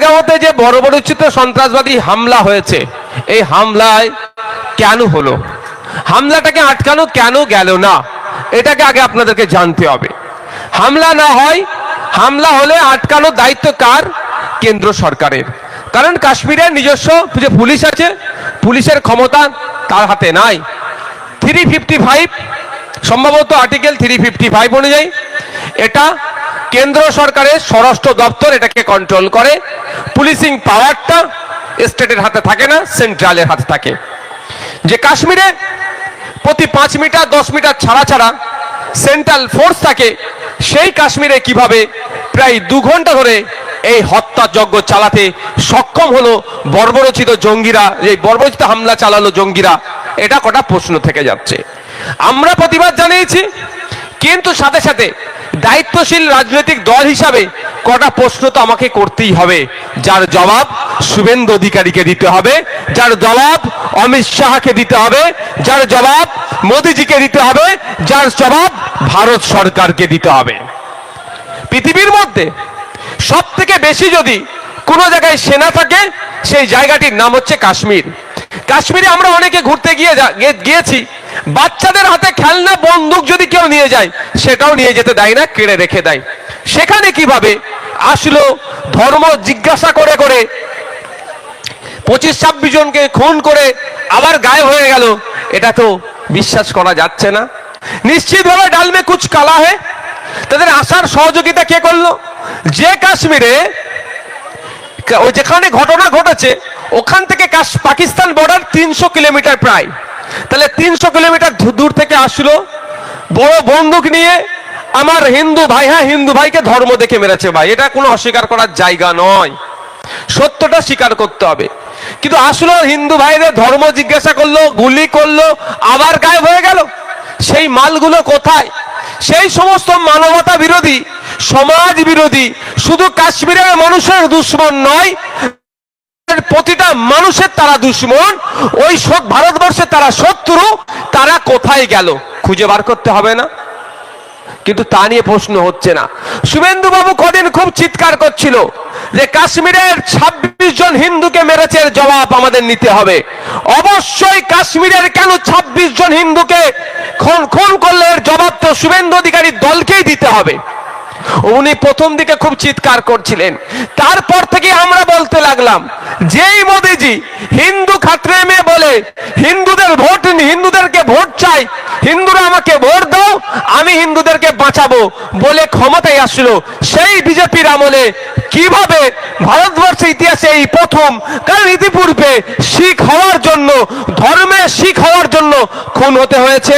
গাঁওতে যে বড় বড় চিত্র সন্ত্রাসবাদী হামলা হয়েছে, এই হামলায় কেন হলো? হামলাটাকে আটকানো কেন গেল না? এটাকে আগে আপনাদেরকে জানতে হবে। হামলা না হয়, হামলা হলে আটকানোর দায়িত্ব কার? কেন্দ্র সরকারের। কারণ কাশ্মীরের নিজস্ব যে পুলিশ আছে, পুলিশের ক্ষমতা তার হাতে নাই। থ্রি ফিফটি ফাইভ সম্ভবত আর্টিকেল থ্রি ফিফটি ফাইভ অনুযায়ী, এটা কেন্দ্র সরকারের স্বরাষ্ট্র দপ্তর এটাকে কন্ট্রোল করে। পুলিশিং পাওয়ারটা স্টেটের হাতে থাকে না সেন্ট্রালের হাতে থাকে। যে কাশ্মীরে প্রতি পাঁচ মিটার, দশ মিটার ছাড়া ছাড়া সেন্ট্রাল ফোর্স থাকে, সেই কাশ্মীরে কীভাবে প্রায় দু ঘণ্টা ধরে এই হত্যাযজ্ঞ চালাতে সক্ষম হলো বর্বরচিত জঙ্গিরা এই বর্বরচিত হামলা চালালো জঙ্গিরা, এটা কটা প্রশ্ন থেকে যাচ্ছে। আমরা প্রতিবাদ জানিয়েছি, কিন্তু সাথে সাথে দায়িত্বশীল রাজনৈতিক দল হিসাবে কটা প্রশ্ন তো আমাকে করতেই হবে। যার জবাব শুভেন্দু অধিকারীকে দিতে হবে, যার জবাব অমিত শাহকে দিতে হবে, যার জবাব মোদিজিকে দিতে হবে, যার জবাব ভারত সরকারকে দিতে হবে। পৃথিবীর মধ্যে সব থেকে বেশি যদি কোনো জায়গায় সেনা থাকে সেই জায়গাটির নাম হচ্ছে কাশ্মীর। কাশ্মীরে আমরা অনেকে ঘুরতে গিয়ে গিয়েছি। বাচ্চাদের হাতে খেলনা, বন্দুক যদি কেউ নিয়ে যায়, সেটাও নিয়ে যেতে দেয় না, কেড়ে রেখে দেয়। সেখানে কীভাবে আসলো, ধর্ম জিজ্ঞাসা করে করে পঁচিশ ছাব্বিশ জনকে খুন করে আবার গায়ে হয়ে গেল, এটা তো বিশ্বাস করা যাচ্ছে না। নিশ্চিতভাবে ডালমে কুচ কালা হে। তাদের আসার সহযোগিতা কে করল? যে কাশ্মীরে ওই যেখানে ঘটনা ঘটেছে, ওখান থেকে পাকিস্তান বর্ডার তিনশো কিলোমিটার প্রায়। তাহলে তিনশো কিলোমিটার দূর থেকে আসলো। বড় বন্দুক নিয়ে আমার হিন্দু ভাই হ্যাঁ হিন্দু ভাইকে ধর্ম দেখে মেরেছে ভাই। এটা কোনো অস্বীকার করার জায়গা নয়। সত্যটা স্বীকার করতে হবে। কিন্তু আসলো হিন্দু ভাইদের ধর্ম জিজ্ঞাসা করল, গুলি করল, আবার গায়েব হয়ে গেল। সেই মালগুলো কোথায়? সেই সমস্ত মানবতা বিরোধী, সমাজ বিরোধী, শুধু কাশ্মীরের মানুষের দুশ্মন নয়, প্রতিটা মানুষের তারা দুশ্মন, ওই ভারতবর্ষের তারা শত্রু, তারা কোথায় গেল খুঁজে বার করতে হবে না। কিন্তু তা নিয়ে প্রশ্ন হচ্ছে না। শুভেন্দু বাবু কদিন খুব চিৎকার করছিল যে কাশ্মীরের ২৬ জন হিন্দুকে মেরেছে জবাব আমাদের নিতে হবে। অবশ্যই কাশ্মীরের কেন ২৬ জন হিন্দুকে খুন খুন করলে এর জবাব তো শুভেন্দু অধিকারীর দলকেই দিতে হবে। উনি প্রথম দিকে খুব চিৎকার করছিলেন। তারপর থেকে আমরা বলতে লাগলাম, যেই মোদিজি হিন্দু খাত্রে মেয়ে বলে, হিন্দুদের ভোট হিন্দুদেরকে ভোট চাই, হিন্দুরা আমাকে ভোট দাও, আমি হিন্দুদেরকে বাঁচাবো বলে ক্ষমতায় আসলো সেই বিজেপির আমলে। কীভাবে ভারতবর্ষের ইতিহাসে এই প্রথম কারণ ইতিপূর্বে শিখ হওয়ার জন্য, ধর্মে শিখ হওয়ার জন্য খুন হতে হয়েছে?